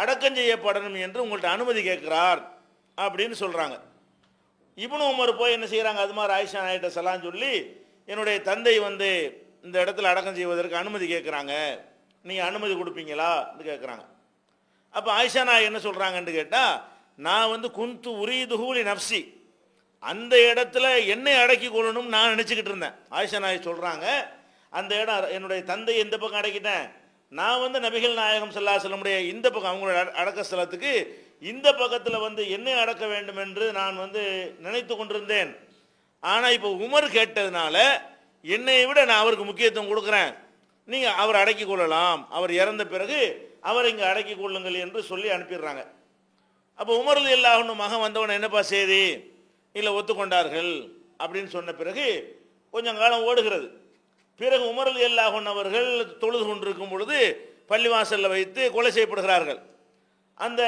அடக்கம் செய்யப்படணும் என்று உங்கள்ட்ட அனுமதி கேட்கிறார் அப்படின்னு சொல்கிறாங்க இப்னு உமர் போய் என்ன செய்கிறாங்க அது மாதிரி ஆயிஷா நாயிட்ட சலான்னு சொல்லி என்னுடைய தந்தை வந்து இந்த இடத்துல அடக்கம் செய்வதற்கு அனுமதி கேட்குறாங்க. நீங்கள் அனுமதி கொடுப்பீங்களா? கேட்குறாங்க. அப்போ ஆயிஷா நாய் என்ன சொல்கிறாங்கன்னு கேட்டால் நான் வந்து குந்து உரியதுகூலி நப்சி அந்த இடத்துல என்னை அடக்கி கொள்ளணும்னு நான் நினச்சிக்கிட்டு இருந்தேன். ஆயிஷா நாய் சொல்கிறாங்க அந்த இடம் என்னுடைய தந்தை எந்த பக்கம் அடக்கிட்டேன்? நான் வந்து நபிகள் நாயகம் செல்லா செல்லமுடைய இந்த பக்கம் அவங்களோட அடக்க ஸ்தலத்துக்கு இந்த பக்கத்தில் வந்து என்னை அடக்க வேண்டும் என்று நான் வந்து நினைத்து கொண்டிருந்தேன். ஆனால் இப்போ உமர் கேட்டதுனால என்னை விட நான் அவருக்கு முக்கியத்துவம் கொடுக்குறேன். நீங்கள் அவர் அடக்கி கொள்ளலாம். அவர் இறந்த பிறகு அவர் இங்கே அடக்கி கொள்ளுங்கள் என்று சொல்லி அனுப்பிடுறாங்க. அப்போ உமரில் எல்லாஹுன்னு மகன் வந்தவன என்னப்பா செய்தி? இல்லை ஒத்துக்கொண்டார்கள் அப்படின்னு சொன்ன பிறகு கொஞ்சம் காலம் ஓடுகிறது. பிறகு உமரல் எல்லாஹுன் அவர்கள் தொழுது கொண்டிருக்கும் பொழுது பள்ளிவாசலில் வைத்து கொலை செய்யப்படுகிறார்கள். அந்த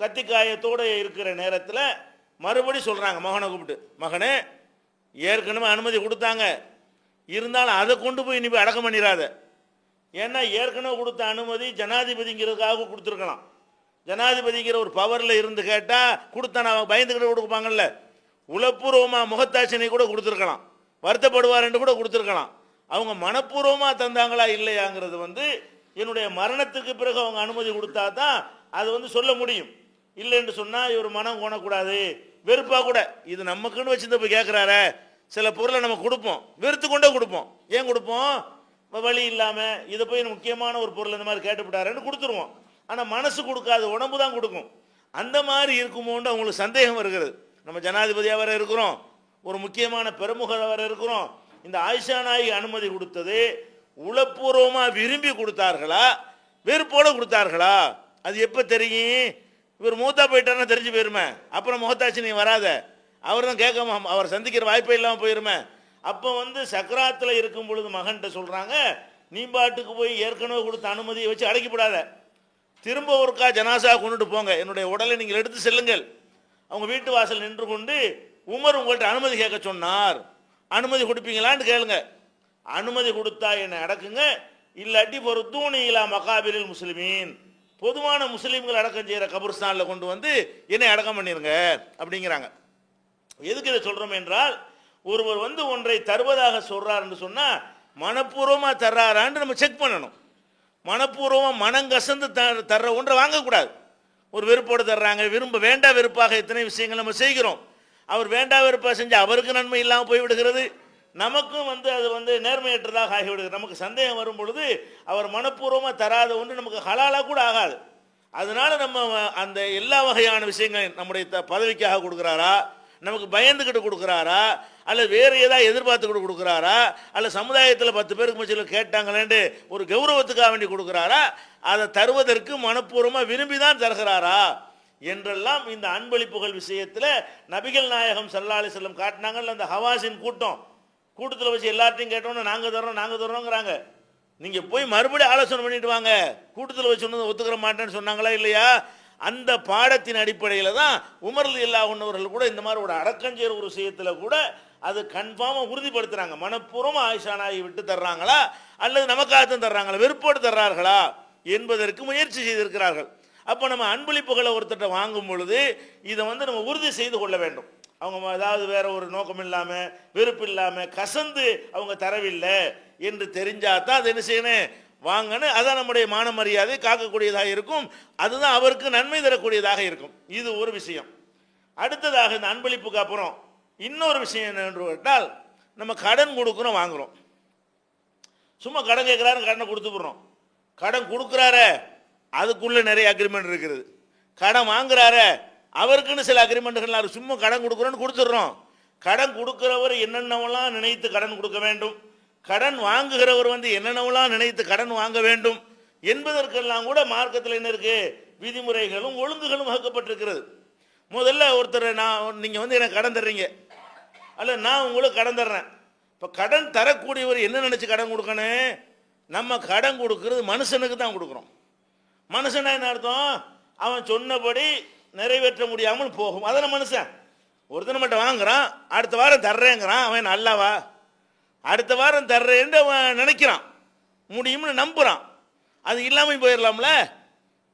கத்திக்காயத்தோடு இருக்கிற நேரத்தில் மறுபடி சொல்கிறாங்க மகனை கூப்பிட்டு மகனே ஏற்கனவே அனுமதி கொடுத்தாங்க. இருந்தாலும் அதை கொண்டு போய் இனி போய் அடக்கம் பண்ணிடாத ஏன்னா ஏற்கனவே கொடுத்த அனுமதி ஜனாதிபதிங்கிறதுக்காக கொடுத்துருக்கலாம். ஜனாதிபதிங்கிற ஒரு பவரில் இருந்து கேட்டால் கொடுத்தா அவங்க பயந்துக்கிட்டு கொடுப்பாங்கல்ல. உளப்பூர்வமாக முகத்தாட்சினை கூட கொடுத்துருக்கலாம். வருத்தப்படுவார்ன்னு கூட கொடுத்துருக்கலாம். அவங்க மனப்பூர்வமாக தந்தாங்களா இல்லையாங்கிறது வந்து என்னுடைய மரணத்துக்கு பிறகு அவங்க அனுமதி கொடுத்தா தான் அது வந்து சொல்ல முடியும். இல்லைன்னு சொன்னால் இவர் மனம் கோணக்கூடாது. வெறுப்பாக கூட. இது நமக்குன்னு வச்சுருந்த போய் கேட்குறாரு சில பொருளை நம்ம கொடுப்போம். வெறுத்து கொண்டே கொடுப்போம். ஏன் கொடுப்போம்? வழி இல்லாமல் இதை போய் முக்கியமான ஒரு பொருள் இந்த மாதிரி கேட்டுவிட்டாருன்னு கொடுத்துருவோம். ஆனால் மனசு கொடுக்காது உடம்பு தான் கொடுக்கும். அந்த மாதிரி இருக்குமோன்னு அவங்களுக்கு சந்தேகம் வருகிறது. நம்ம ஜனாதிபதியாக வேற இருக்கிறோம். ஒரு முக்கியமான பிரமுகர் வேற இருக்கிறோம். இந்த ஆயிஷா நாயகி அனுமதி கொடுத்தது உளப்பூர்வமாக விரும்பி கொடுத்தார்களா? வெறுப்போடு கொடுத்தார்களா? அது எப்போ தெரியும்? இவர் மூத்தா போயிட்டாருன்னா தெரிஞ்சு போயிருமே. அப்புறம் முகத்தாச்சி நீ வராத. அவர் தான் கேட்க அவர் சந்திக்கிற வாய்ப்பே இல்லாமல் போயிருமே. அப்போ வந்து சக்கராத்தில் இருக்கும் பொழுது மகன்கிட்ட சொல்கிறாங்க நீ பாட்டுக்கு போய் ஏற்கனவே கொடுத்த அனுமதியை வச்சு அடக்கிவிடாத. திரும்ப ஒருக்கா ஜனாசா கொண்டுட்டு போங்க. என்னுடைய உடலை நீங்கள் எடுத்து செல்லுங்கள். அவங்க வீட்டு வாசல் நின்று கொண்டு உமர் உங்கள்கிட்ட அனுமதி கேட்க சொன்னார். அனுமதி கொடுப்பீங்களான்னு கேளுங்க. அனுமதி கொடுத்தா என்னை அடக்குங்க. இல்லாட்டி ஒரு தூணிகளா மகாபிரில் முஸ்லிமீன். பொதுவான முஸ்லீம்கள் அடக்கம் செய்கிற கபுர்ஸ்தானில் கொண்டு வந்து என்னை அடக்கம் பண்ணிருங்க அப்படிங்கிறாங்க. எதுக்கு இதை சொல்கிறோம் என்றால் ஒருவர் வந்து ஒன்றை தருவதாக சொல்கிறாருன்னு சொன்னால் மனப்பூர்வமாக தர்றாரான்னு நம்ம செக் பண்ணணும். மனப்பூர்வமாக மனங்கசந்து த- தர்ற ஒன்றை வாங்கக்கூடாது. ஒரு வெறுப்போடு தர்றாங்க விரும்ப வேண்டாம் வெறுப்பாக எத்தனை விஷயங்கள் நம்ம செய்கிறோம். அவர் வேண்டா வெறுப்பாக செஞ்சு அவருக்கு நன்மை இல்லாமல் போய்விடுகிறது. நமக்கும் வந்து அது வந்து நேர்மையற்றதாக ஆகிவிடுகிறது. நமக்கு சந்தேகம் வரும் பொழுது அவர் மனப்பூர்வமாக தராத ஒன்று நமக்கு ஹலாலாக கூட ஆகாது. அதனால நம்ம அந்த எல்லா வகையான விஷயங்கள் நம்முடைய த- பதவிக்காக கொடுக்குறாரா? நமக்கு பயந்துக்கிட்டு கொடுக்குறாரா? அல்லது வேறு ஏதாவது எதிர்பார்த்துக்கிட்டு கொடுக்குறாரா? அல்ல சமுதாயத்தில் பத்து பேருக்கு மத்தியில் கேட்டாங்களேன்ட்டு ஒரு கௌரவத்துக்காக வேண்டி கொடுக்குறாரா? அதை தருவதற்கு மனப்பூர்வமாக விரும்பி தான் தருகிறாரா? என்றெல்லாம் இந்த அன்பளிப்புகள் விஷயத்தில் நபிகள் நாயகம் சல்லாலி செல்லம் காட்டினாங்கல்ல அந்த ஹவாசின் கூட்டம். கூட்டத்தில் வச்சு எல்லார்ட்டையும் கேட்டோன்னு நாங்கள் தர்றோம் நாங்கள் தர்றோங்கிறாங்க. நீங்கள் போய் மறுபடியும் ஆலோசனை பண்ணிட்டு வாங்க. கூட்டத்தில் வச்சு ஒன்று ஒத்துக்கிற மாட்டேன்னு சொன்னாங்களா இல்லையா? அந்த பாடத்தின் அடிப்படையில் தான் உமர்ல இல்லா உன்னவர்கள் கூட இந்த மாதிரி ஒரு அடக்கஞ்சேர் ஒரு விஷயத்தில் கூட அது கன்ஃபார்மாக உறுதிப்படுத்துகிறாங்க மனப்பூர்வமாக ஆயிஷா விட்டு தர்றாங்களா? அல்லது நமக்காகத்தான் தர்றாங்களா? வெறுப்போடு தர்றார்களா? என்பதற்கு முயற்சி செய்திருக்கிறார்கள். அப்போ நம்ம அன்பளிப்புகளை ஒருத்தர்கிட்ட வாங்கும் பொழுது இதை வந்து நம்ம உறுதி செய்து கொள்ள வேண்டும். அவங்க ஏதாவது வேற ஒரு நோக்கம் இல்லாமல் வெறுப்பு இல்லாமல் கசந்து அவங்க தரவில்லை என்று தெரிஞ்சாதான் தான் அது என்ன செய்யணும்? வாங்கன்னு அதான் நம்முடைய மான மரியாதை காக்கக்கூடியதாக இருக்கும். அதுதான் அவருக்கு நன்மை தரக்கூடியதாக இருக்கும். இது ஒரு விஷயம். அடுத்ததாக இந்த அன்பளிப்புக்கு அப்புறம் இன்னொரு விஷயம் என்னென்று கேட்டால் நம்ம கடன் கொடுக்குறோம் வாங்குறோம். சும்மா கடன் கேட்குறாரு கடனை கொடுத்து போடுறோம் கடன் கொடுக்குறாரே அதுக்குள்ள நிறைய அக்ரிமெண்ட் இருக்குது. கடன் வாங்குறாரு அவருக்குன்னு சில அக்ரிமெண்ட்டுகள் சும்மா கடன் கொடுக்குறோன்னு கொடுத்துட்றோம். கடன் கொடுக்குறவர் என்னென்னவெல்லாம் நினைத்து கடன் கொடுக்க வேண்டும்? கடன் வாங்குகிறவர் வந்து என்னென்னவெல்லாம் நினைத்து கடன் வாங்க வேண்டும்? என்பதற்கெல்லாம் கூட மார்க்கத்தில் என்ன இருக்கு? விதிமுறைகளும் ஒழுங்குகளும் வகுக்கப்பட்டிருக்கிறது. முதல்ல ஒருத்தர் நான் நீங்கள் வந்து எனக்கு கடன் தர்றீங்க. அல்ல நான் உங்களுக்கு கடன் தர்றேன். இப்போ கடன் தரக்கூடியவர் என்ன நினச்சி கடன் கொடுக்கணும்? நம்ம கடன் கொடுக்கறது மனுஷனுக்கு தான் கொடுக்குறோம். மனுஷனா என்ன அர்த்தம்? அவன் சொன்னபடி நிறைவேற்ற முடியாமல் போகும். அதான மனுஷன்? ஒருத்தனை மட்டும் வாங்குறான் அடுத்த வாரம் தர்றேங்கிறான் அவன் நல்லாவா? அடுத்த வாரம் தர்றேன்னு அவன் நினைக்கிறான். முடியும்னு நம்புகிறான் அது இல்லாமல் போயிடலாம்ல?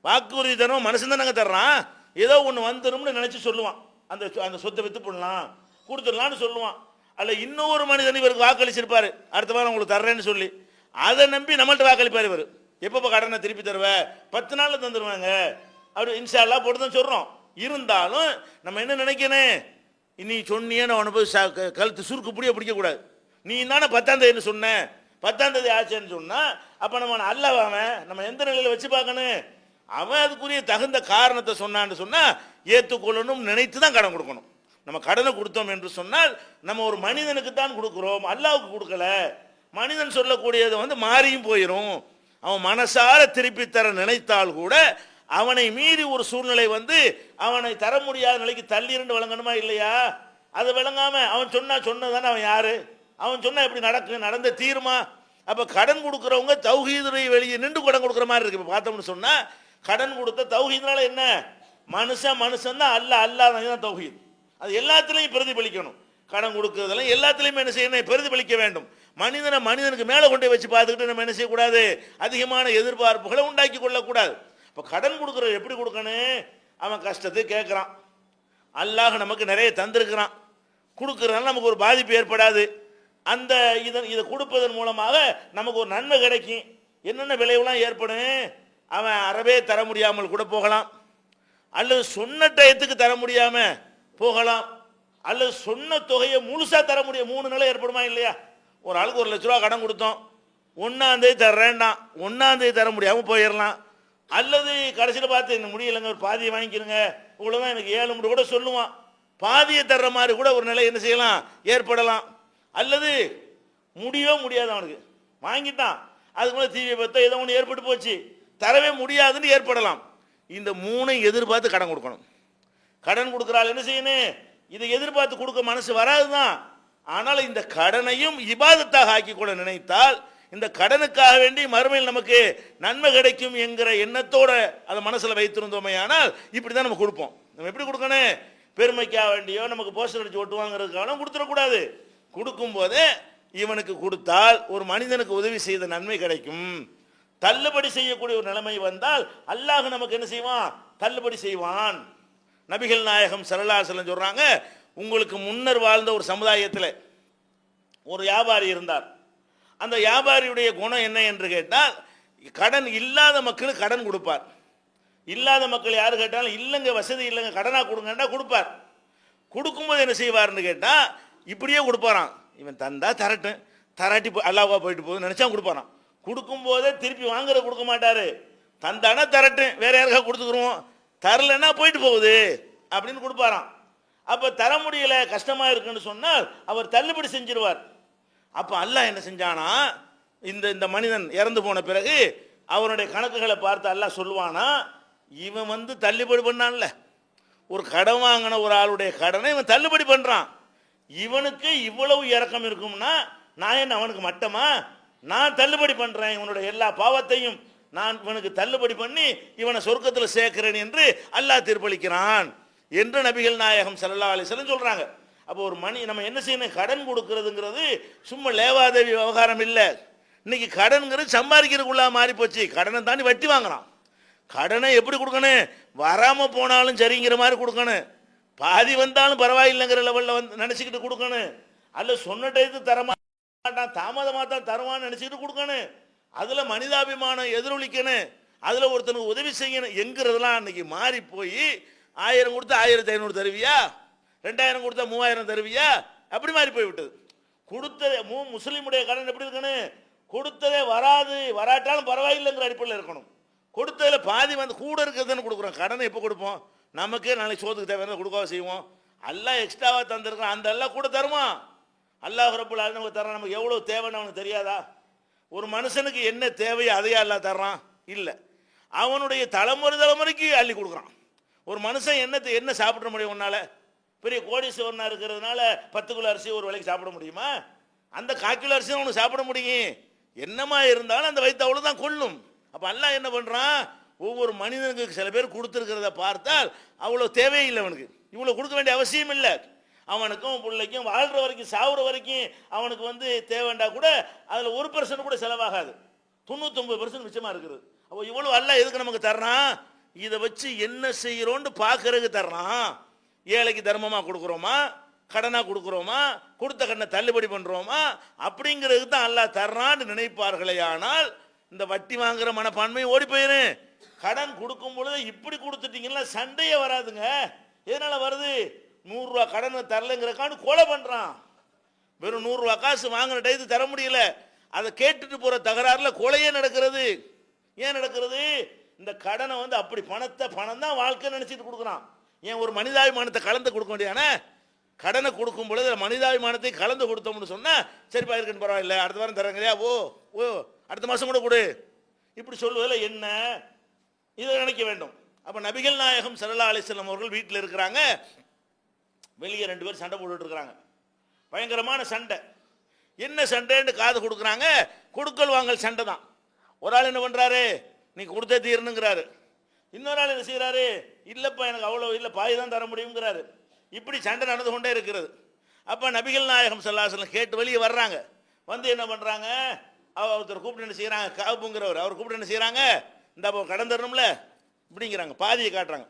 வாக்குறுதி தரும் மனுஷன் தானங்க தர்றான்? ஏதோ ஒன்று வந்துடும்னு நினச்சி சொல்லுவான். அந்த அந்த சொத்தை வித்து போடலாம் கொடுத்துடலான்னு சொல்லுவான். அல்ல இன்னொரு மனிதன் இவருக்கு வாக்களிச்சிருப்பாரு. அடுத்த வாரம் உங்களுக்கு தர்றேன்னு சொல்லி. அதை நம்பி நம்மள்ட்ட வாக்களிப்பார் இவர். எப்பப்போ கடனை திருப்பி தருவ? பத்து நாளில் தந்துடுவாங்க அப்படி இன்ஷா போட்டு தான் சொல்கிறோம் இருந்தாலும் நம்ம என்ன நினைக்கணும்? நீ சொன்னியே நான் உனக்கு போய் சா- க- கழுத்து சுருக்கு பிடிக்க பிடிக்கக்கூடாது. நீ தானே பத்தாம் தேதின்னு சொன்ன? பத்தாம் தேதி ஆச்சுன்னு சொன்னால் அப்போ நம்ம அல்ல அவன்? நம்ம எந்த நிலையில் வச்சு பார்க்கணும்? அவன் அதுக்குரிய தகுந்த காரணத்தை சொன்னான்னு சொன்னால் ஏற்றுக்கொள்ளணும் நினைத்து தான் கடன் கொடுக்கணும். நம்ம கடனை கொடுத்தோம் என்று சொன்னால் நம்ம ஒரு மனிதனுக்கு தான் கொடுக்குறோம். அல்லாவுக்கு கொடுக்கல. மனிதன் சொல்லக்கூடியது வந்து மாறியும் போயிடும் அவன் மனசார திருப்பி தர நினைத்தால் கூட அவனை மீறி ஒரு சூழ்நிலை வந்து அவனை தர முடியாத நிலைக்கு தள்ளிரண்டு விளங்கணுமா இல்லையா? அது விளங்காம அவன் சொன்னா சொன்னதானே அவன் யாரு? அவன் சொன்னா எப்படி நடக்கு நடந்த தீருமா? அப்ப கடன் கொடுக்குறவங்க தௌஹீதுரை வெளியே நின்று கடன் கொடுக்குற மாதிரி இருக்கு. பார்த்தோம்னு சொன்னா கடன் கொடுத்த தௌஹீதுனால என்ன? மனுஷன் மனுஷன் தான் அல்ல அல்லாஹ் தான் தௌஹீத். அது எல்லாத்துலேயும் பிரதிபலிக்கணும். கடன் கொடுக்கறதெல்லாம் எல்லாத்துலேயுமே என்ன செய்யணும்? பிரதிபலிக்க வேண்டும். மனிதனை மனிதனுக்கு மேலே கொண்டு போய் வச்சு பார்த்துக்கிட்டு நம்ம என்ன செய்யக்கூடாது? அதிகமான எதிர்பார்ப்புகளை உண்டாக்கி கொள்ளக்கூடாது. இப்போ கடன் கொடுக்குற எப்படி கொடுக்கணும்? அவன் கஷ்டத்தை கேட்குறான். அல்லாஹ் நமக்கு நிறைய தந்திருக்கிறான். கொடுக்குறதுனால நமக்கு ஒரு பாதிப்பு ஏற்படாது. அந்த இதன் இதை கொடுப்பதன் மூலமாக நமக்கு ஒரு நன்மை கிடைக்கும். என்னென்ன விளைவுலாம் ஏற்படும்? அவன் அறவே தர முடியாமல் கூட போகலாம். அல்லது சொன்ன டயத்துக்கு தர முடியாமல் போகலாம். அல்லது சொன்ன தொகையை முழுசாக தர முடியும். மூணு நிலை ஏற்படுமா இல்லையா? ஒரு ஆளுக்கு ஒரு லட்ச ரூபா கடன் கொடுத்தோம். ஒன்றாந்தேதி தர்றேன்னா ஒன்றாந்தேதி தர முடியாமல் போயிடலாம். அல்லது கடைசியில் பார்த்து எனக்கு முடியலைங்க ஒரு பாதியை வாங்கிக்கிறங்க இவ்வளோதான் எனக்கு ஏழு முடி கூட சொல்லுவான். பாதியை தர்ற மாதிரி கூட ஒரு நிலை என்ன செய்யலாம்? ஏற்படலாம். அல்லது முடியவே முடியாது அவனுக்கு. வாங்கிட்டான். அதுக்கு மேலே தீவியை பார்த்தா ஏதோ ஒன்று ஏற்பட்டு போச்சு. தரவே முடியாதுன்னு ஏற்படலாம். இந்த மூணை எதிர்பார்த்து கடன் கொடுக்கணும். கடன் கொடுக்குறாள் என்ன செய்யணும்? இதை எதிர்பார்த்து கொடுக்க மனசு வராது தான் ஆனால் இந்த கடனையும் இபாதத்தாக ஆக்கி கொள்ள நினைத்தால் இந்த கடனுக்காக வேண்டி மறுமையில் நமக்கு நன்மை கிடைக்கும் என்கிற எண்ணத்தோட அதை மனசில் வைத்திருந்தோமே ஆனால் இப்படி தான் நம்ம கொடுப்போம். நம்ம எப்படி கொடுக்கணும்? பெருமைக்காக வேண்டியோ நமக்கு போஸ்டர் அடிச்சு ஒட்டுவாங்கிறதுக்காக கொடுத்துடக்கூடாது. கொடுக்கும்போதே இவனுக்கு கொடுத்தால் ஒரு மனிதனுக்கு உதவி செய்த நன்மை கிடைக்கும். தள்ளுபடி செய்யக்கூடிய ஒரு நிலைமை வந்தால் அல்லாஹ் நமக்கு என்ன செய்வான்? தள்ளுபடி செய்வான். நபிகள் நாயகம் சரலாசலம் சொல்றாங்க உங்களுக்கு முன்னர் வாழ்ந்த ஒரு சமுதாயத்தில் ஒரு வியாபாரி இருந்தார். அந்த வியாபாரியுடைய குணம் என்ன என்று கேட்டால் கடன் இல்லாத மக்களுக்கு கடன் கொடுப்பார். இல்லாத மக்கள் யார் கேட்டாலும் இல்லைங்க வசதி இல்லைங்க கடனாக கொடுங்கன்னா கொடுப்பார். கொடுக்கும்போது என்ன செய்வார்னு கேட்டால் இப்படியே கொடுப்பாராம். இவன் தந்தா தரட்டும் தராட்டி அல்லாவா போயிட்டு போகுதுன்னு நினச்சா கொடுப்பாராம். கொடுக்கும்போதே திருப்பி வாங்குற கொடுக்க மாட்டார். தந்தானா தரட்டும் வேற யாருக்கா கொடுத்துக்குருவோம். தரலைன்னா போயிட்டு போகுது அப்படின்னு கொடுப்பாராம். அப்போ தர முடியல கஷ்டமாக இருக்குன்னு சொன்னால் அவர் தள்ளுபடி செஞ்சிருவார். அப்போ அல்லாஹ் என்ன செஞ்சானா? இந்த இந்த மனிதன் இறந்து போன பிறகு அவனுடைய கணக்குகளை பார்த்து அல்லாஹ் சொல்லுவானா? இவன் வந்து தள்ளுபடி பண்ணான்ல. ஒரு கடன் வாங்கின ஒரு ஆளுடைய கடனை இவன் தள்ளுபடி பண்ணுறான் இவனுக்கு இவ்வளவு இறக்கம் இருக்கும்னா நான் என்ன அவனுக்கு மட்டமா? நான் தள்ளுபடி பண்ணுறேன் இவனுடைய எல்லா பாவத்தையும் நான் இவனுக்கு தள்ளுபடி பண்ணி இவனை சொர்க்கத்தில் சேர்க்கிறேன் என்று அல்லாஹ் தீர்ப்பளிக்கிறான். என்று நபிகள் நாயகம் ஸல்லல்லாஹு அலைஹி சொல்கிறாங்க அப்போ ஒரு மணி நம்ம என்ன செய்யணும்? கடன் கொடுக்கறதுங்கிறது சும்மா லேவாதேவி விவகாரம் இல்லை. இன்னைக்கு கடன்கிறது சம்பாதிக்கிறதுக்குள்ளா மாறி போச்சு. கடனை தாண்டி வட்டி வாங்கலாம். கடனை எப்படி கொடுக்கணும்? வராமல் போனாலும் சரிங்கிற மாதிரி கொடுக்கணும். பாதி வந்தாலும் பரவாயில்லைங்கிற லெவலில் வந்து நினச்சிக்கிட்டு கொடுக்கணும். அல்ல சொன்ன டயத்துக்கு தரமாட்டான் தாமதமாக தான் தருவான்னு நினச்சிக்கிட்டு கொடுக்கணும். அதில் மனிதாபிமானம் எதிரொலிக்கணும். அதில் ஒருத்தனுக்கு உதவி செய்யணும் என்கிறதெல்லாம் அன்னைக்கு மாறி போய் ஆயிரம் கொடுத்தா ஆயிரத்தி ஐநூறு தருவியா? ரெண்டாயிரம் கொடுத்தா மூவாயிரம் தருவியா? அப்படி மாறி போய்விட்டது. கொடுத்ததே மூ முஸ்லீமுடைய கடன் எப்படி இருக்கணும்? கொடுத்ததே வராது வராட்டாலும் பரவாயில்லைங்கிற அடிப்படையில் இருக்கணும். கொடுத்ததில் பாதி வந்து கூட இருக்கிறதுன்னு கொடுக்குறோம். கடனை எப்போ கொடுப்போம்? நமக்கே நாளைக்கு சோத்துக்கு தேவையான கொடுக்கவா செய்வோம்? எல்லாம் எக்ஸ்ட்ராவாக தந்திருக்கோம் அந்த எல்லாம் கூட தருவான் அல்லாஹ் ரப்புல் நமக்கு தரான் நமக்கு எவ்வளோ தேவைன்னு அவனுக்கு தெரியாதா? ஒரு மனுஷனுக்கு என்ன தேவையோ அதையா எல்லாம் தர்றான். இல்லை. அவனுடைய தலைமுறை தலைமுறைக்கு அள்ளி கொடுக்குறான். ஒரு மனுஷன் என்னத்தை என்ன சாப்பிட முடியும் உன்னால? பெரிய கோடீஸ்வரனாக இருக்கிறதுனால பத்து கிலோ அரிசி ஒரு வேலைக்கு சாப்பிட முடியுமா? அந்த கால் கிலோ அரிசி உனக்கு சாப்பிட முடியும். என்னமா இருந்தாலும் அந்த வயிற்று அவ்வளோதான் கொள்ளும். அப்போ அல்லா என்ன பண்ணுறான் ஒவ்வொரு மனிதனுக்கு சில பேர் கொடுத்துருக்கிறத பார்த்தால் அவ்வளோ தேவையில்லை அவனுக்கு. இவ்வளோ கொடுக்க வேண்டிய அவசியம் இல்லை. அவனுக்கும் பிள்ளைக்கும் வாழ்கிற வரைக்கும் சாகுற வரைக்கும் அவனுக்கு வந்து தேவைண்டா கூட அதில் ஒரு பர்சன்ட் கூட செலவாகாது. தொண்ணூத்தொம்பது பர்சன்ட் மிச்சமாக இருக்குது. அப்போ இவ்வளோ அல்ல எதுக்கு நமக்கு தர்றான்? இதை வச்சு என்ன செய்யறோம்னு பார்க்கறதுக்கு தர்றான். ஏழைக்கு தர்மமா கொடுக்குறோமா? கடனா கொடுக்குறோமா? கொடுத்த கடனை தள்ளுபடி பண்றோமா? அப்படிங்கிறதுக்கு தான் அல்லாஹ் தர்றான்னு நினைப்பார்களே ஆனால் இந்த வட்டி வாங்குற மனப்பான்மையும் ஓடி போயிரு. கடன் கொடுக்கும் பொழுது இப்படி கொடுத்துட்டீங்கன்னா சண்டையே வராதுங்க. எதனால வருது? நூறுரூவா கடன் தரலைங்கிறக்கான்னு கொலை பண்றான். வெறும் நூறுரூவா காசு வாங்கின டயத்து தர முடியல. அதை கேட்டுட்டு போற தகராறுல கொலையே நடக்கிறது. ஏன் நடக்கிறது? இந்த கடனை வந்து அப்படி பணத்தை பணம் தான் வாழ்க்கை நினைச்சிட்டு கொடுக்குறான். ஏன் ஒரு மனிதாபிமானத்தை கலந்து கொடுக்க வேண்டியதானே? கடனை கொடுக்கும் பொழுது மனிதாபிமானத்தை கலந்து கொடுத்தோம்னு சொன்னால் சரிப்பா இருக்குன்னு பரவாயில்ல அடுத்த வாரம் தரங்களையா ஓ ஓ அடுத்த மாதம் கூட கொடு. இப்படி சொல்லுவதில் என்ன? இதை நினைக்க வேண்டும். அப்போ நபிகள் நாயகம் சரலா அலிஸ்லாம் அவர்கள் வீட்டில் இருக்கிறாங்க. வெளியே ரெண்டு பேர் சண்டை போட்டுட்டு இருக்கிறாங்க. பயங்கரமான சண்டை. என்ன சண்டைன்னு காது கொடுக்குறாங்க? கொடுக்கல் வாங்கல் சண்டை தான் ஒரு ஆள் என்ன பண்ணுறாரு நீ கொடுத்தே தீரணுங்கிறாரு. இன்னொரு ஆள் என்ன செய்கிறாரு இல்லைப்பா எனக்கு அவ்வளோ இல்லை பாய் தான் தர முடியுங்கிறாரு இப்படி சண்டை நடந்து கொண்டே இருக்கிறது. அப்போ நபிகள் நாயகம் செல்லாசலம் கேட்டு வெளியே வர்றாங்க. வந்து என்ன பண்ணுறாங்க ஒருத்தர் கூப்பிட்டு என்ன செய்கிறாங்க காப்புங்கிறவர் அவர் கூப்பிட்டு என்ன செய்கிறாங்க இந்த அப்போ கடன் தரணும்ல? இப்படிங்கிறாங்க. பாதியை காட்டுறாங்க.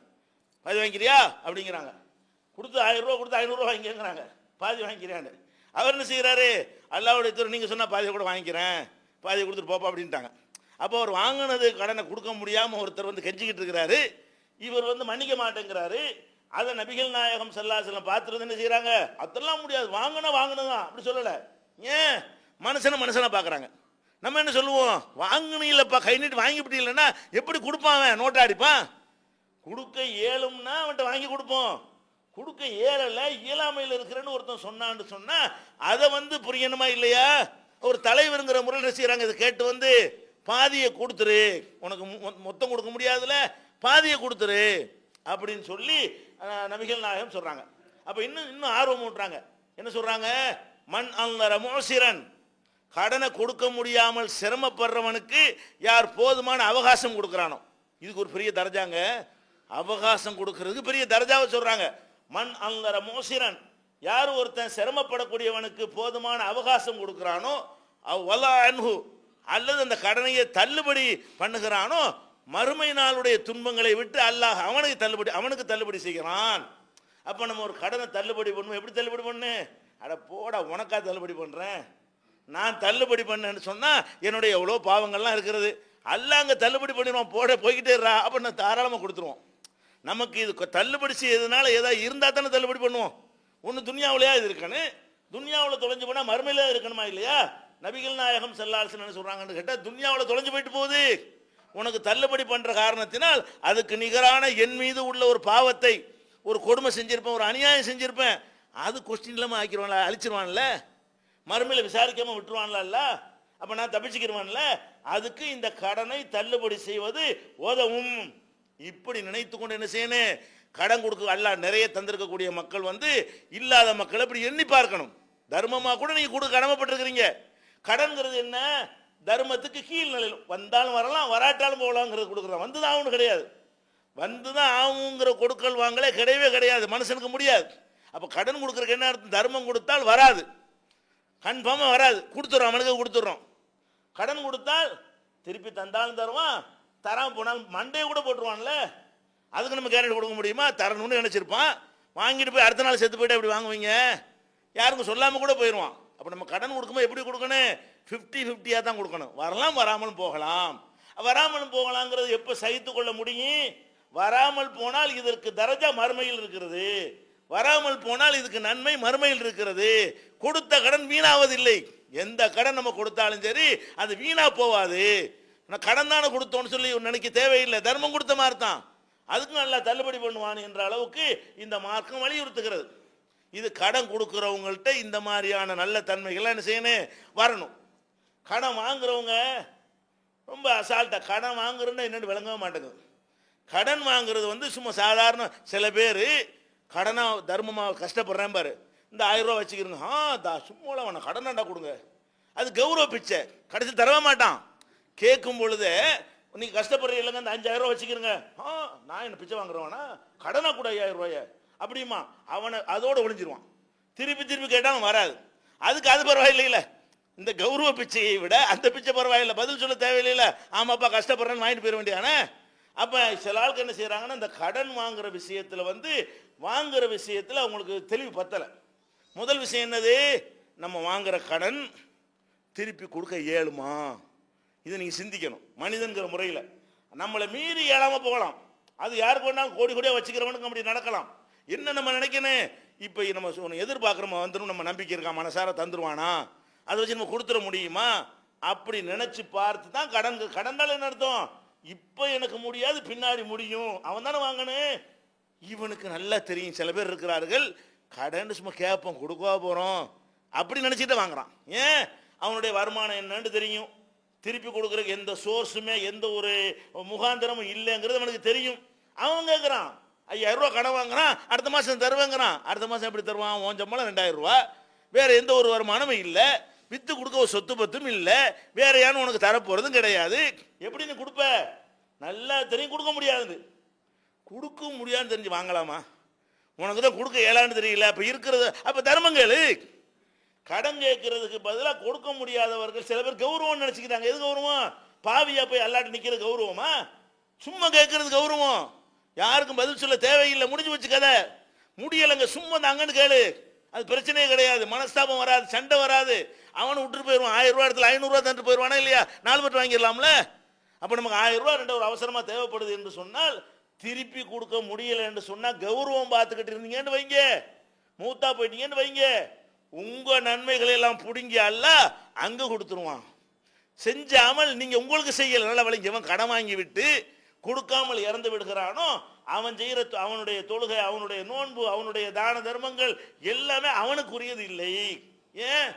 பாதி வாங்கிக்கிறியா? அப்படிங்கிறாங்க. கொடுத்து ஆயிரரூவா கொடுத்து ஐநூறுரூவா வாங்கிக்கிறாங்க பாதி வாங்கிக்கிறான்னு அவர் என்ன செய்கிறாரு அல்லாவுடைய திரு நீங்கள் சொன்னால் பாதியை கூட வாங்கிக்கிறேன். பாதியை கொடுத்துட்டு போப்பா அப்படின்ட்டாங்க. அப்போ அவர் வாங்கினது கடனை கொடுக்க முடியாமல் ஒருத்தர் வந்து கெஞ்சிக்கிட்டு இருக்கிறாரு. இவர் வந்து மன்னிக்க மாட்டேங்கிறாரு. அதை நபிகள் நாயகம் செல்லாசலம் பார்த்துருந்து என்ன செய்கிறாங்க அதெல்லாம் முடியாது. வாங்கினா வாங்கினதான் அப்படி சொல்லலை. ஏன்? மனுஷனை மனுஷனை பார்க்குறாங்க. நம்ம என்ன சொல்லுவோம்? வாங்கினீங்களப்பா கை நீட்டு இல்லைன்னா எப்படி கொடுப்பான் அவன்? நோட்டை அடிப்பான்? கொடுக்க இயலும்னா அவன்கிட்ட வாங்கி கொடுப்போம். கொடுக்க இயலலை இயலாமையில் இருக்கிறேன்னு ஒருத்தன் சொன்னான்னு சொன்னால் அதை வந்து புரியணுமா இல்லையா? ஒரு தலைவருங்கிற முறையில் செய்கிறாங்க இதை கேட்டு வந்து பாதியை கொடுத்துரு. உனக்கு மொத்தம் கொடுக்க முடியாதுல பாதியை கொடுத்துரு. அப்படின்னு சொல்லி நபிகள் நாயகம் சொல்றாங்க. அப்ப இன்னும் இன்னும் ஆர்வம் ஊட்டுறாங்க. என்ன சொல்றாங்க? மண் அல்ல மோசிரன் கடனை கொடுக்க முடியாமல் சிரமப்படுறவனுக்கு யார் போதுமான அவகாசம் கொடுக்குறானோ. இதுக்கு ஒரு பெரிய தர்ஜாங்க. அவகாசம் கொடுக்கறதுக்கு பெரிய தர்ஜாவை சொல்றாங்க. மண் அல்லற மோசிரன் யார் ஒருத்தன் சிரமப்படக்கூடியவனுக்கு போதுமான அவகாசம் கொடுக்குறானோ வலா அன்ஹு. அல்லது அந்த கடனையை தள்ளுபடி பண்ணுகிறானோ மறுமை நாளுடைய துன்பங்களை விட்டு அல்லாஹ் அவனுக்கு தள்ளுபடி அவனுக்கு தள்ளுபடி செய்கிறான். அப்போ நம்ம ஒரு கடனை தள்ளுபடி பண்ணுவோம். எப்படி தள்ளுபடி பண்ணு? அட போடா உனக்கா தள்ளுபடி பண்ணுறேன் நான் தள்ளுபடி பண்ணேன்னு சொன்னால் என்னுடைய எவ்வளோ பாவங்கள்லாம் இருக்கிறது. அல்லாஹ் அங்கே தள்ளுபடி பண்ணிடுவான் போட போய்கிட்டே இருறா அப்போ நான் தாராளமாக கொடுத்துருவோம். நமக்கு இது தள்ளுபடி செய்யறதுனால ஏதாவது இருந்தால் தானே தள்ளுபடி பண்ணுவோம். ஒன்று துனியாவிலையா இது இருக்கணும்? துனியாவில் தொலைஞ்சு போனால் மறுமையில இருக்கணுமா இல்லையா? நபிகள் நாயகம் செல்லாசன் சொல்கிறாங்கன்னு கேட்டால் துன்யாவில் தொலைஞ்சு போயிட்டு போகுது. உனக்கு தள்ளுபடி பண்ணுற காரணத்தினால் அதுக்கு நிகரான என் மீது உள்ள ஒரு பாவத்தை ஒரு கொடுமை செஞ்சுருப்பேன் ஒரு அநியாயம் செஞ்சுருப்பேன். அது கொஸ்டின் இல்லாமல் ஆக்கிடுவான்ல அழிச்சிருவான்ல? மறுமையில் விசாரிக்காமல் விட்டுருவான்ல அப்போ நான் தப்பிச்சுக்கிடுவான்ல அதுக்கு இந்த கடனை தள்ளுபடி செய்வது உதவும். இப்படி நினைத்து கொண்டு என்ன செய்யணும்? கடன் கொடுக்க அல்ல நிறைய தந்திருக்கக்கூடிய மக்கள் வந்து இல்லாத மக்களை இப்படி எண்ணி பார்க்கணும். தர்மமாக கூட நீங்கள் கொடுக்க கடமைப்பட்டிருக்கிறீங்க. கடன்கிறது என்ன? தர்மத்துக்கு கீழ் நிலையில் வந்தாலும் வரலாம் வராட்டாலும் போகலாங்கிறது கொடுக்குறோம். வந்து தான் ஆகணும் கிடையாது. வந்து தான் ஆகுங்கிற கொடுக்கல் வாங்கலே கிடையவே கிடையாது. மனுஷனுக்கு முடியாது. அப்போ கடன் கொடுக்குறக்கு என்ன அர்த்தம்? தர்மம் கொடுத்தால் வராது. கன்ஃபார்மாக வராது. கொடுத்துட்றோம் அவனுக்கு கொடுத்துட்றோம் கடன் கொடுத்தால் திருப்பி தந்தாலும் தருவான் தராமல் போனாலும் மண்டையை கூட போட்டுருவான்ல. அதுக்கு நம்ம கேரண்டி கொடுக்க முடியுமா? தரணும்னு நினச்சிருப்பான். வாங்கிட்டு போய் அடுத்த நாள் செத்து போயிட்டு அப்படி வாங்குவீங்க? யாருக்கும் சொல்லாமல் கூட போயிடுவான் அப்போ நம்ம கடன் கொடுக்கும்போது எப்படி கொடுக்கணும்? ஃபிஃப்டி ஃபிஃப்டியாக தான் கொடுக்கணும். வரலாம் வராமலும் போகலாம். வராமலும் போகலாங்கிறது எப்போ சகித்து கொள்ள முடியும்? வராமல் போனால் இதற்கு தரஜா மறுமையில் இருக்கிறது. வராமல் போனால் இதுக்கு நன்மை மறுமையில் இருக்கிறது. கொடுத்த கடன் வீணாவதில்லை. எந்த கடன் நம்ம கொடுத்தாலும் சரி அது வீணா போவாது. நான் கடன் தானே கொடுத்தோம்னு சொல்லி நினைக்க தேவையில்லை. தர்மம் கொடுத்த மாதிரி தான். அதுக்கும் நல்லா தள்ளுபடி பண்ணுவான் என்ற அளவுக்கு இந்த மார்க்கம் வலியுறுத்துகிறது. இது கடன் கொடுக்குறவங்கள்ட்ட இந்த மாதிரியான நல்ல தன்மைகள்லாம் என்ன செய்யணும்? வரணும். கடன் வாங்குறவங்க ரொம்ப அசால்ட்டாக கடன் வாங்குறேன்னா என்னென்னு விளங்கவே மாட்டேங்குது. கடன் வாங்குறது வந்து சும்மா சாதாரண சில பேர் கடனாக தர்மமாக கஷ்டப்படுறேன் பாரு. இந்த ஆயிரரூவா ரூபா வச்சுக்கிறங்க ஆ தா சும்மா அவனை கடனாண்டா கொடுங்க. அது கௌரவ பிச்சை. கடைசி தரவே மாட்டான். கேட்கும் பொழுது நீங்கள் கஷ்டப்படுறீங்க இல்லைங்க அந்த அஞ்சாயிரம் ரூபா வச்சுக்கிறங்க. ஆ நான் என்ன பிச்சை வாங்குறவனா? கடனாக கூட ஐயாயிரம் ரூபாய. அப்படிமா அவனை அதோடு ஒளிஞ்சிருவான். திருப்பி திருப்பி கேட்டால் அவன் வராது. அதுக்கு அது பரவாயில்லையில. இந்த கௌரவ பிச்சையை விட அந்த பிச்சை பரவாயில்லை. பதில் சொல்ல தேவையில்லையில. ஆமாப்பா கஷ்டப்படுறேன்னு வாங்கிட்டு போயிட வேண்டியானே அப்போ சில ஆளுக்கு என்ன செய்கிறாங்கன்னா இந்த கடன் வாங்குற விஷயத்தில் வந்து வாங்குற விஷயத்தில் அவங்களுக்கு தெளிவு பத்தலை. முதல் விஷயம் என்னது? நம்ம வாங்குற கடன் திருப்பி கொடுக்க இயலுமா? இதை நீங்கள் சிந்திக்கணும். மனிதன்கிற முறையில். நம்மளை மீறி இயலாமல் போகலாம். அது யாருக்கு வேணாலும் கோடி கோடியாக வச்சுக்கிறவனுக்கு அப்படி நடக்கலாம். என்ன நம்ம நினைக்கணும்? இப்போ நம்ம ஒன்று எதிர்பார்க்குறோம் வந்துடும் நம்ம நம்பிக்கை இருக்கா மனசார தந்துருவானா? அதை வச்சு நம்ம கொடுத்துட முடியுமா? அப்படி நினச்சி பார்த்து தான் கடன் கடந்தால் என்ன அர்த்தம்? இப்போ எனக்கு முடியாது பின்னாடி முடியும். அவன் தானே வாங்கணும். இவனுக்கு நல்லா தெரியும். சில பேர் இருக்கிறார்கள் கடன் சும்மா கேட்போம் கொடுக்கவா போகிறோம் அப்படி நினச்சிட்டு வாங்குறான். ஏன்? அவனுடைய வருமானம் என்னன்னு தெரியும். திருப்பி கொடுக்குறதுக்கு எந்த சோர்ஸுமே எந்த ஒரு முகாந்திரமும் இல்லைங்கிறது அவனுக்கு தெரியும். அவன் கேட்குறான் ஐயாயிரம் ரூபா கடன் வாங்குறான் அடுத்த மாதம் தருவேங்கிறான். அடுத்த மாதம் எப்படி தருவான்? உன் சம்பளம் ரெண்டாயிரம் ரூபா. எந்த ஒரு வருமானமும் இல்லை. வித்து கொடுக்க ஒரு சொத்து பத்தும் இல்லை. வேற யாரும் உனக்கு தரப்போகிறதும் கிடையாது. எப்படி நீ கொடுப்ப? நல்லா தெரியும் கொடுக்க முடியாது கொடுக்க முடியாதுன்னு தெரிஞ்சு வாங்கலாமா? உனக்கு தான் கொடுக்க ஏழான்னு தெரியல. அப்போ இருக்கிறது அப்போ தர்மங்கள் கடன் கேட்கறதுக்கு பதிலாக கொடுக்க முடியாதவர்கள் சில பேர் கௌரவம் நினச்சிக்கிறாங்க எது கௌரவம்? பாவியா போய் அல்லாட்டு நிற்கிறது கௌரவமா? சும்மா கேட்கறது கௌரவம். யாருக்கும் பதில் சொல்ல தேவையில்லை. முடிஞ்சு வச்சு கதை. முடியலைங்க சும்மா தாங்கன்னு கேளு. அது பிரச்சனையே கிடையாது. மனஸ்தாபம் வராது சண்டை வராது. அவனை விட்டுட்டு போயிடுவான். ஆயிரம் ரூபா இடத்துல ஐநூறுரூவா தந்துட்டு போயிடுவானா இல்லையா? நாலு பேர் வாங்கிடலாம்ல? அப்போ நமக்கு ஆயிரம் ரூபா ரெண்டு ஒரு அவசரமாக தேவைப்படுது என்று சொன்னால் திருப்பி கொடுக்க முடியல என்று சொன்னால் கௌரவம் பார்த்துக்கிட்டு இருந்தீங்கன்னு வைங்க. மூத்தா போயிட்டீங்கன்னு வைங்க. உங்கள் நன்மைகளை எல்லாம் பிடுங்கி அல்ல அங்கே கொடுத்துருவான். செஞ்சாமல் நீங்கள் உங்களுக்கு செய்யலை. நல்ல வழங்கி கடன் வாங்கி விட்டு கொடுக்காமல் இறந்து விடுகிறானோ அவன் செய்கிற அவனுடைய தொழுகை அவனுடைய நோன்பு அவனுடைய தான தர்மங்கள் எல்லாமே அவனுக்குரியது இல்லை. ஏன்?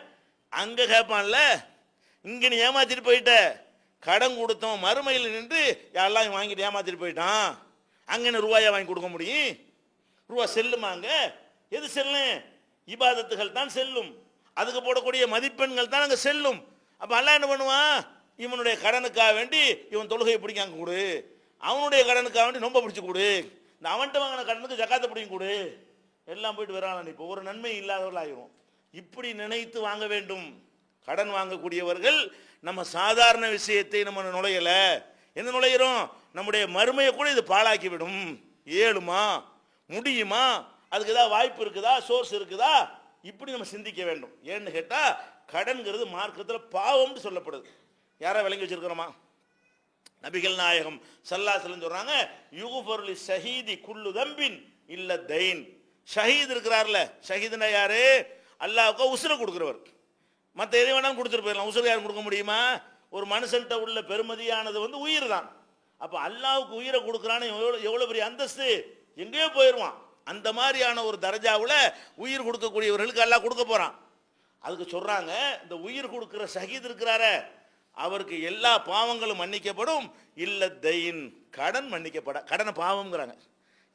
அங்க கேட்பான்ல இங்க நீ ஏமாத்திட்டு போயிட்ட. கடன் கொடுத்தோம் மறுமையில் நின்று எல்லாம் வாங்கிட்டு ஏமாத்திட்டு போயிட்டான்? அங்க என்ன ரூபாயா வாங்கி கொடுக்க முடியும்? ரூபா செல்லுமாங்க எது செல்லும்? இபாதத்துகள் தான் செல்லும். அதுக்கு போடக்கூடிய மதிப்பெண்கள் தான் அங்கே செல்லும். அப்போ அல்ல என்ன பண்ணுவான்? இவனுடைய கடனுக்காக வேண்டி இவன் தொழுகையை பிடிக்க அங்கே கொடு. அவனுடைய கடனுக்காக வேண்டி நொம்ப பிடிச்சி கொடு. இந்த அவன்கிட்ட வாங்கின கடனுக்கு ஜக்காத்தை பிடிங்க கொடு. எல்லாம் போயிட்டு வரான் இப்போ. ஒரு நன்மை இல்லாதவர்களாயிரும். இப்படி நினைத்து வாங்க வேண்டும். கடன் வாங்கக்கூடியவர்கள் நம்ம சாதாரண விஷயத்தை நம்ம நுழையல. என்ன நுழையிறோம்? நம்முடைய மறுமையை கூட இது பாழாக்கிவிடும். ஏழுமா? முடியுமா? அதுக்கு ஏதாவது வாய்ப்பு இருக்குதா? சோர்ஸ் இருக்குதா? இப்படி நம்ம சிந்திக்க வேண்டும். ஏன்னு கேட்டால் கடன்கிறது மார்க்கத்தில் பாவம்னு சொல்லப்படுது. யாரா விளங்கி வச்சிருக்கிறோமா? நபிகள் நாயகம் சல்லாசலம் சொல்றாங்க யுகுபொருளி ஷஹீதி குல்லு தம்பின் இல்ல தைன். ஷஹீத் இருக்கிறார்ல ஷஹீதுனா யாரு? அல்லாவுக்கு உசுரை கொடுக்குறவர். மற்ற எதை வேணாலும் கொடுத்துட்டு போயிடலாம். உசுரை யாரும் கொடுக்க முடியுமா? ஒரு மனுஷன்கிட்ட உள்ள பெருமதியானது வந்து உயிர் தான். அப்போ அல்லாவுக்கு உயிரை கொடுக்குறான்னு எவ்வளோ எவ்வளோ பெரிய அந்தஸ்து? எங்கேயோ போயிடுவான் அந்த மாதிரியான ஒரு தரஜாவில் உயிர் கொடுக்கக்கூடியவர்களுக்கு அல்லாஹ் கொடுக்க போகிறான் அதுக்கு சொல்றாங்க இந்த உயிர் கொடுக்குற ஷஹீத் இருக்கிறாரே அவருக்கு எல்லா பாவங்களும் மன்னிக்கப்படும். இல்ல தையின் கடன் மன்னிக்கப்பட கடனை பாவம்ங்கிறாங்க.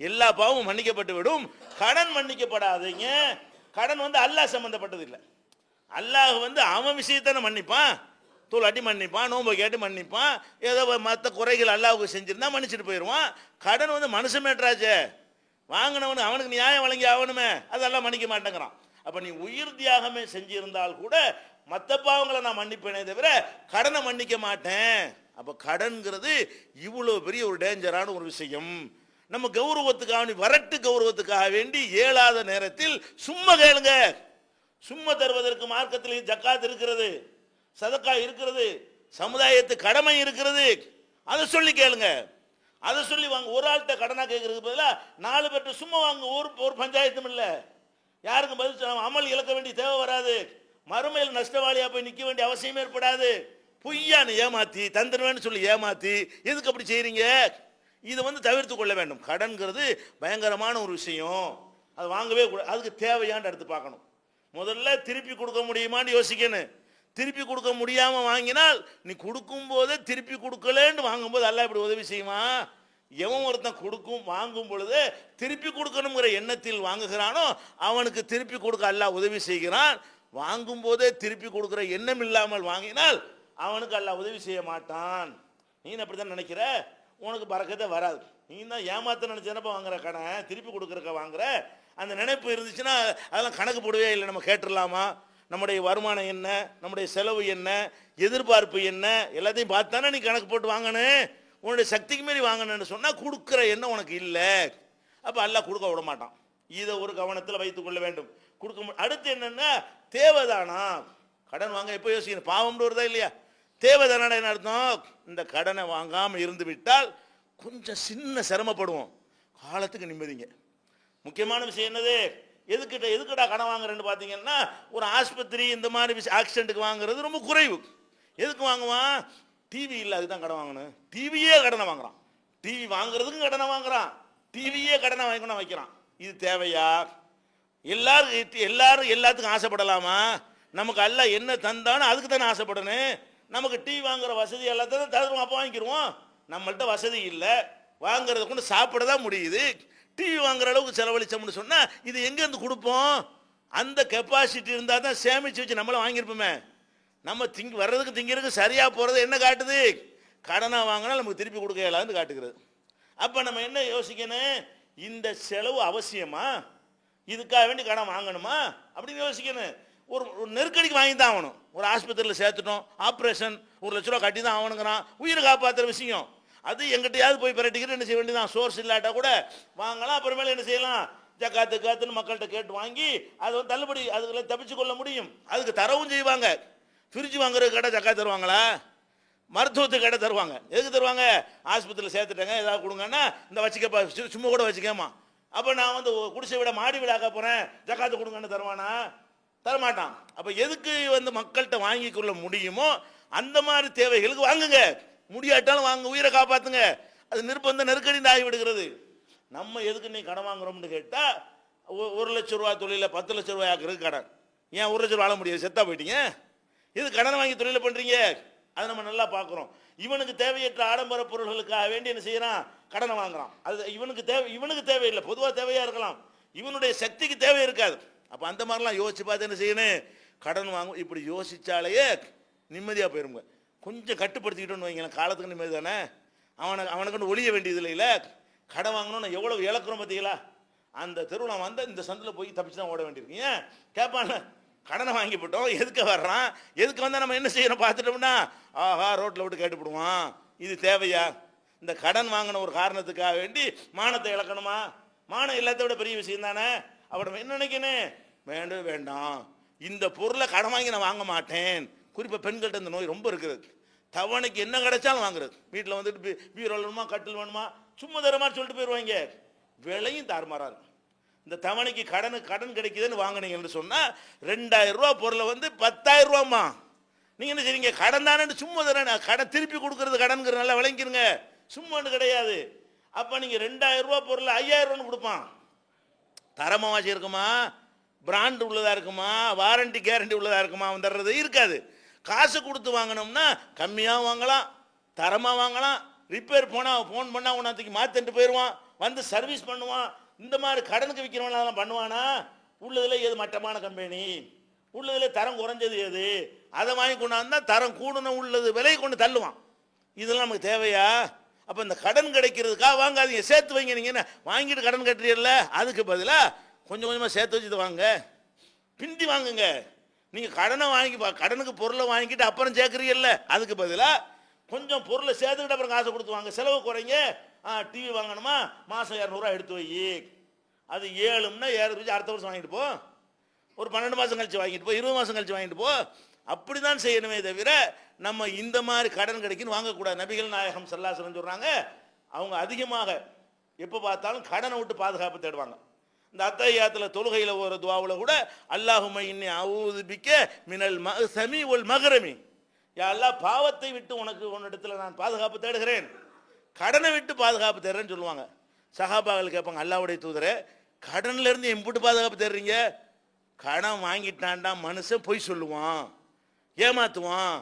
எல்லா பாவமும் மன்னிக்கப்பட்டு விடும். கடன் மன்னிக்கப்படாதீங்க. கடன் வந்து அல்லாஹ் சம்பந்தப்பட்டது இல்லை. அல்லாஹ் வந்து அவன் விஷயத்தானே மன்னிப்பான். தூளாட்டி மன்னிப்பான் நோன்பை கேட்டு மன்னிப்பான். ஏதோ மற்ற குறைகள் அல்லாஹுக்கு செஞ்சிருந்தா மன்னிச்சுட்டு போயிடுவான் கடன் வந்து மனுஷன் மேட்ராச்சே வாங்கினவனு அவனுக்கு நியாயம் வழங்கி ஆகணுமே. அதெல்லாம் மன்னிக்க மாட்டேங்கிறான். அப்போ நீ உயிர் தியாகமே செஞ்சிருந்தால் கூட மற்ற பாவங்களை நான் மன்னிப்பேனே தவிர கடனை மன்னிக்க மாட்டேன். அப்போ கடன்கிறது இவ்வளோ பெரிய ஒரு டேஞ்சரான ஒரு விஷயம். நம்ம கௌரவத்துக்காக வேண்டி வரட்டு கௌரவத்துக்காக வேண்டி இயலாத நேரத்தில் சும்மா கேளுங்க. சும்மா தருவதற்கு மார்க்கத்தில் ஜக்காத் இருக்கிறது சதக்கா இருக்கிறது சமுதாயத்து கடமை இருக்கிறது. அதை சொல்லி கேளுங்க. அதை சொல்லி வாங்க ஒரு ஆள்கிட்ட கடனாக கேட்கறதுக்கு பதிலாக நாலு பேர்கிட்ட சும்மா வாங்க ஒரு ஒரு பஞ்சாயத்தும் இல்லை. யாருக்கும் பதில் சொல்ல அமல் இழக்க வேண்டிய தேவை வராது. மறுமையில் நஷ்டவாளியா போய் நிற்க வேண்டிய அவசியம் ஏற்படாது. பொய்யான்னு ஏமாத்தி தந்துடுவேன்னு சொல்லி ஏமாத்தி எதுக்கு அப்படி செய்கிறீங்க இதை வந்து தவிர்த்து கொள்ள வேண்டும். கடன்கிறது பயங்கரமான ஒரு விஷயம். அது வாங்கவே கூடாது. அதுக்கு தேவையான்னு எடுத்து பார்க்கணும். முதல்ல திருப்பி கொடுக்க முடியுமான்னு யோசிக்கணும். திருப்பி கொடுக்க முடியாம வாங்கினால் நீ கொடுக்கும் போதே திருப்பி கொடுக்கலன்னு வாங்கும்போது எல்லாம் இப்படி உதவி செய்யுமா? எவன் ஒருத்தன் கொடுக்கும் வாங்கும் பொழுது திருப்பி கொடுக்கணுங்கிற எண்ணத்தில் வாங்குகிறானோ அவனுக்கு திருப்பி கொடுக்க அல்லாஹ் உதவி செய்கிறான். வாங்கும் போதே திருப்பி கொடுக்குற எண்ணம் இல்லாமல் வாங்கினால் அவனுக்கு அல்லாஹ் உதவி செய்ய மாட்டான். நீ அப்படி தான் நினைக்கிற? உனக்கு பறக்கதே வராது. நீ தான் ஏமாத்த நினைச்சனப்ப வாங்குற கடை திருப்பி கொடுக்குறக்க வாங்குற. அந்த நினைப்பு இருந்துச்சுன்னா அதெல்லாம் கணக்கு போடவே இல்லை. நம்ம கேட்டுடலாமா? நம்முடைய வருமானம் என்ன? நம்முடைய செலவு என்ன? எதிர்பார்ப்பு என்ன? எல்லாத்தையும் பார்த்தானே நீ கணக்கு போட்டு வாங்கணும்? உன்னுடைய சக்திக்கு மீறி வாங்கணும்னு சொன்னால் கொடுக்குற எண்ணம் உனக்கு இல்லை. அப்போ அல்லாஹ் கொடுக்க விட மாட்டான் இதை ஒரு கவனத்தில் வைத்துக்கொள்ள வேண்டும். கொடுக்க அடுத்து என்னென்னா தேவைதானா? கடன் வாங்க எப்போ யோசிக்கணும்? பாவம்னு வருதா இல்லையா? தேவைதானா என்ன அர்த்தம்? இந்த கடனை வாங்காமல் இருந்து விட்டால் கொஞ்சம் சின்ன சிரமப்படுவோம். காலத்துக்கு நிம்மதிங்க. முக்கியமான விஷயம் என்னது? எதுக்கிட்ட எதுக்கிட்ட கடன் வாங்குறேன்னு பார்த்தீங்கன்னா ஒரு ஆஸ்பத்திரி இந்த மாதிரி விஷயம் ஆக்சிடென்ட்டுக்கு வாங்குறது ரொம்ப குறைவு. எதுக்கு வாங்குவான்? டிவி இல்லை அதுதான் கடன் வாங்கணும். டிவியே கடனை வாங்குறான். டிவி வாங்குறதுக்கும் கடனை வாங்குறான். டிவியே கடனை வாங்கிக்கணும் வைக்கிறான். இது தேவையா? எல்லாரும் இது- எல்லாரும் எல்லாத்துக்கும் ஆசைப்படலாமா? நமக்கு அல்ல என்ன தந்தானோ அதுக்கு தானே ஆசைப்படணும். நமக்கு டிவி வாங்குற வசதி எல்லாத்தையும் தருவோம் அப்போ வாங்கிக்கிடுவோம் நம்மள்ட்ட வசதி இல்லை. வாங்குறத கொண்டு சாப்பிட தான் முடியுது. டிவி வாங்குற அளவுக்கு செலவழிச்சோம்னு சொன்னால் இது எங்கேருந்து கொடுப்போம்? அந்த கெப்பாசிட்டி இருந்தால் தான் சேமித்து வச்சு நம்மளும் வாங்கியிருப்போமே. நம்ம திங்கி வர்றதுக்கு திங்கிறதுக்கு சரியாக போகிறது என்ன காட்டுது? கடனாக வாங்கினா நமக்கு திருப்பி கொடுக்க இயலாதுன்னு காட்டுகிறது. அப்போ நம்ம என்ன யோசிக்கணும்? இந்த செலவு அவசியமா? இதுக்காக வேண்டி கடன் வாங்கணுமா? அப்படின்னு யோசிக்கணும். ஒரு ஒரு நெருக்கடிக்கு வாங்கி தான் ஆகணும். ஒரு ஆஸ்பத்திரியில் சேர்த்துட்டோம் ஆப்ரேஷன் ஒரு லட்ச ரூபா கட்டி தான் ஆகணுங்கிறான். உயிரை காப்பாற்றுற விஷயம். அது எங்கிட்டையாவது போய் பிரட்டிக்கிட்டு என்ன செய்ய வேண்டியதான் சோர்ஸ் இல்லாட்டா கூட வாங்கலாம் அப்புறமேல என்ன செய்யலாம்? ஜக்காத்து காத்துன்னு மக்கள்கிட்ட கேட்டு வாங்கி அது வந்து தள்ளுபடி அதுக்குள்ள தப்பிச்சு கொள்ள முடியும். அதுக்கு தரவும் செய்வாங்க. ஃப்ரிட்ஜ் வாங்குற கடை ஜக்கா தருவாங்களா? மருத்துவத்துக்கு கடை தருவாங்க. எதுக்கு தருவாங்க? ஆஸ்பத்திரியில் சேர்த்துட்டாங்க ஏதாவது கொடுங்கன்னா இந்த வச்சுக்கப்பா சும்மா கூட வச்சுக்கேமா அப்போ நான் வந்து குடிசை விட மாடி விடாக்க போகிறேன் ஜக்காத்து கொடுங்கன்னு தருவானா? தரமாட்டான். அப்போ எதுக்கு வந்து மக்கள்கிட்ட வாங்கி கொள்ள முடியுமோ அந்த மாதிரி தேவைகளுக்கு வாங்குங்க. முடியாட்டாலும் வாங்க உயிரை காப்பாற்றுங்க அது நிர்பந்தம் நெருக்கடி ஆகி விடுகிறது நம்ம எதுக்கு நீ கடன் வாங்குறோம்னு கேட்டால் ஒரு லட்ச ரூபா தொழிலில் பத்து லட்ச ரூபாய் ஆக்குறதுக்கு கடன். ஏன் ஒரு லட்ச ரூபா வாழ முடியாது? செத்தா போயிட்டீங்க? இது கடன் வாங்கி தொழிலை பண்ணுறீங்க அதை நம்ம நல்லா பார்க்குறோம். இவனுக்கு தேவையற்ற ஆடம்பர பொருள்களுக்காக வேண்டி என்ன செய்யறான்? கடனை வாங்குறான். அது இவனுக்கு தேவை இவனுக்கு தேவையில்லை. பொதுவாக தேவையாக இருக்கலாம். இவனுடைய சக்திக்கு தேவை இருக்காது. அப்போ அந்த மாதிரிலாம் யோசிச்சு பார்த்து என்ன செய்யணும்? கடன் வாங்கும். இப்படி யோசிச்சாலேயே நிம்மதியாக போயிருங்க. கொஞ்சம் கட்டுப்படுத்திக்கிட்டோன்னு வைங்களேன். காலத்துக்கு நிம்மதி தானே? அவனை அவனுக்குன்னு ஒழிய வேண்டியது இல்லைல்ல கடன் வாங்கணும்னு எவ்வளோ இழக்கிறோம் பார்த்தீங்களா அந்த தெருவில் வந்தால் இந்த சந்தில் போய் தப்பிச்சு தான் ஓட வேண்டியிருக்கீங்க ஏன்? கேட்பான்ல கடனை வாங்கி போட்டோம். எதுக்கு வர்றான்? எதுக்கு வந்தால் நம்ம என்ன செய்யணும்? பார்த்துட்டோம்னா ஆஹா ரோட்டில் விட்டு கேட்டுப்படுவான். இது தேவையா? இந்த கடன் வாங்கின ஒரு காரணத்துக்காக வேண்டி மானத்தை இழக்கணுமா? மானம் எல்லாத்த விட பெரிய விஷயம் தானே? அப்ப நம்ம என்ன நினைக்கணும்? வேண்டவே வேண்டாம். இந்த பொருளை கடன் வாங்கி நான் வாங்க மாட்டேன். குறிப்பாக பெண்கள்கிட்ட இந்த நோய் ரொம்ப இருக்குது. தவணைக்கு என்ன கிடைச்சாலும் வாங்குறது. வீட்டில் வந்துட்டு பீரோல் வேணுமா? கட்டில் வேணுமா? சும்மா தரமா சொல்லிட்டு போயிடுவாங்க விலையும் தாறுமாறா இருக்கும். இந்த தவணைக்கு கடன் கடன் கிடைக்குதுன்னு வாங்கினீங்கன்னு சொன்னால் ரெண்டாயிரம் ரூபா பொருளை வந்து பத்தாயிரம் ரூபாம்மா. நீங்கள் என்ன செய்றீங்க கடன் தானே சும்மா தானே கடன் திருப்பி கொடுக்கறது கடன்கிற நல்லா விளங்கிருங்க சும்மான்னு கிடையாது. அப்போ நீங்கள் ரெண்டாயிரம் ரூபா பொருளை ஐயாயிரம் ரூபான்னு கொடுப்பான். தரமாக வாசி இருக்குமா பிராண்ட் உள்ளதாக இருக்குமா? வாரண்டி கேரண்டி உள்ளதாக இருக்குமா? அவன் தர்றது இருக்காது. காசு கொடுத்து வாங்கினோம்னா கம்மியாக வாங்கலாம் தரமாக வாங்கலாம். ரிப்பேர் போனால் ஃபோன் பண்ணால் உனத்துக்கு மாற்றிட்டு போயிடுவான். வந்து சர்வீஸ் பண்ணுவான். இந்த மாதிரி கடனுக்கு விற்கிறவன் அதெல்லாம் பண்ணுவானா? உள்ளதில் எது மட்டமான கம்பெனி உள்ளதில் தரம் குறைஞ்சது எது அதை வாங்கி கொண்டாந்தால் தரம் கூடணும் உள்ளது விலை கொண்டு தள்ளுவான். இதெல்லாம் நமக்கு தேவையா? அப்போ இந்த கடன் கிடைக்கிறதுக்காக வாங்காதீங்க. சேர்த்து வைங்க. நீங்கள் என்ன வாங்கிட்டு கடன் கட்டுறீல்ல அதுக்கு பதிலாக கொஞ்சம் கொஞ்சமாக சேர்த்து வச்சுட்டு வாங்க. பிந்தி வாங்குங்க. நீங்கள் கடனை வாங்கி பா- கடனுக்கு பொருளை வாங்கிட்டு அப்புறம் சேர்க்குறீங்கல்ல அதுக்கு பதிலாக கொஞ்சம் பொருளை சேர்த்துக்கிட்டு அப்புறம் காசை கொடுத்து வாங்க செலவு குறைங்க. ஆ டிவி வாங்கணுமா? மாதம் இரநூறுவா எடுத்து வை. அது ஏழும்னா ஏழு வச்சு அடுத்த வருஷம் வாங்கிட்டு போ. ஒரு பன்னெண்டு மாதம் கழிச்சு வாங்கிட்டு போ. இருபது மாதம் கழிச்சு வாங்கிட்டு போ. அப்படி தான் செய்யணுமே தவிர நம்ம இந்த மாதிரி கடன் கிடைக்குன்னு வாங்கக்கூடாது. நபிகள் நாயகம் செல்லாசனம் சொல்கிறாங்க அவங்க அதிகமாக எப்போ பார்த்தாலும் கடனை விட்டு பாதுகாப்பு தேடுவாங்க. இந்த அத்தையாத்தில் தொழுகையில் ஒரு துவாவில் கூட அல்லாஹுமை இன்னி அவுதுபிக்க மினல் ம சமி ஒல் மகரமி எல்லாம் பாவத்தை விட்டு உனக்கு உன்னிடத்தில் நான் பாதுகாப்பு தேடுகிறேன். கடனை விட்டு பாதுகாப்பு தேடுறேன்னு சொல்லுவாங்க. சகாபாக்கள் கேட்பாங்க அல்லாவுடைய தூதரே கடன்லேருந்து எம்பிட்டு பாதுகாப்பு தேடுறீங்க? கடன் வாங்கிட்டான்டா மனுஷன் பொய் சொல்லுவான் ஏமாத்துவான்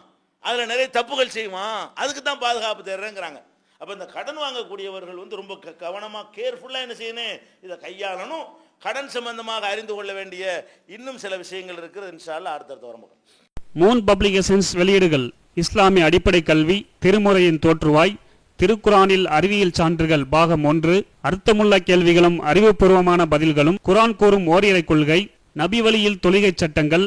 அதில் நிறைய தப்புகள் செய்வான் அதுக்கு தான் பாதுகாப்பு தேடுறேங்கிறாங்க. அப்போ இந்த கடன் வாங்கக்கூடியவர்கள் வந்து ரொம்ப க கவனமாக கேர்ஃபுல்லாக என்ன செய்யணும்? இதை கையாளணும். கடன் சம்பந்தமாக அறிந்து கொள்ள வேண்டிய இன்னும் சில விஷயங்கள் இருக்கிறது. இன்ஷால்ல அடுத்தடுத்த வரமுகம் மூன் பப்ளிகேஷன்ஸ் வெளியீடுகள் இஸ்லாமிய அடிப்படை கல்வி திருமுறையின் தோற்றுவாய் திருக்குரானில் அறிவியல் சான்றுகள் பாகம் ஒன்று அர்த்தமுள்ள கேள்விகளும் அறிவுபூர்வமான பதில்களும் குரான் கூறும் ஓரிரை கொள்கை நபி வழியில் தொழுகை சட்டங்கள்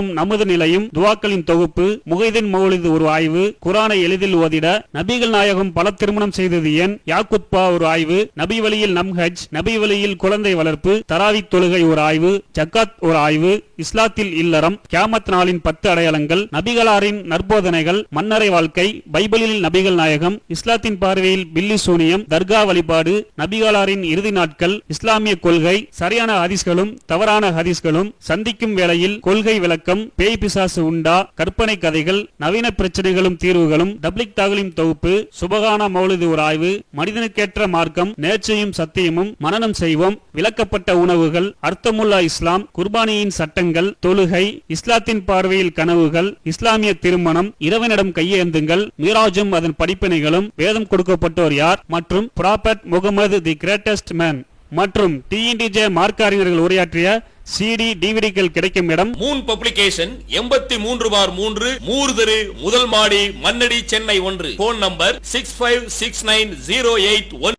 தோழர்களும் நமது நிலையும் துவாக்களின் தொகுப்பு முகைதின் மௌலிது ஒரு ஆய்வு குரானை எளிதில் ஓதிட நபிகள் நாயகம் பல திருமணம் செய்தது ஏன்? யாக்குத்பா ஒரு ஆய்வு நபி வழியில் நம் ஹஜ் நபி வழியில் குழந்தை வளர்ப்பு தராவி தொழுகை ஒரு ஆய்வு ஜக்காத் ஒரு ஆய்வு இஸ்லாத்தில் இல்லறம் கியாமத் நாளின் பத்து அடையாளங்கள் நபிகளாரின் நற்போதனைகள் மன்னரை வாழ்க்கை பைபிளில் நபிகள் நாயகம் இஸ்லாத்தின் பார்வையில் பில்லி சூனியம் தர்கா வழிபாடு நபிகளாரின் இறுதி நாட்கள் இஸ்லாமிய கொள்கை சரியான ஹதீஸ்களும் தவறான ஹதீஸ்களும் சந்திக்கும் வேளையில் கொள்கை விளக்கம் பேய் பிசாசு உண்டா? கற்பனை கதைகள் நவீன பிரச்சனைகளும் தீர்வுகளும் டப்ளிக் தாகலின் தொகுப்பு சுபகான மௌலிது ஒரு ஆய்வு மனிதனுக்கேற்ற மார்க்கம் நேர்ச்சையும் சத்தியமும் மனனம் செய்வோம் விளக்கப்பட்ட உணவுகள் அர்த்தமுல்லா இஸ்லாம் குர்பானியின் சட்டங்கள் தொழுகை இஸ்லாத்தின் பார்வையில் கனவுகள் இஸ்லாமிய திருமணம் இரவனிடம் கையேந்துங்கள் மீராஜும் அதன் படிப்பினைகளும் வேதம் கொடுக்கப்பட்டோர் யார்? மற்றும் prophet Muhammad the greatest man மற்றும் டிஎன்டிஜே மார்க்க அறிஞர்கள் உரையாற்றிய சிடி டிவிடிகள் கிடைக்கும் இடம். மூன் பப்ளிகேஷன் எண்பத்தி மூன்று பார் மூன்று மூர்தரு முதல் மாடி மன்னடி சென்னை ஒன்று. Phone number six five six nine zero eight one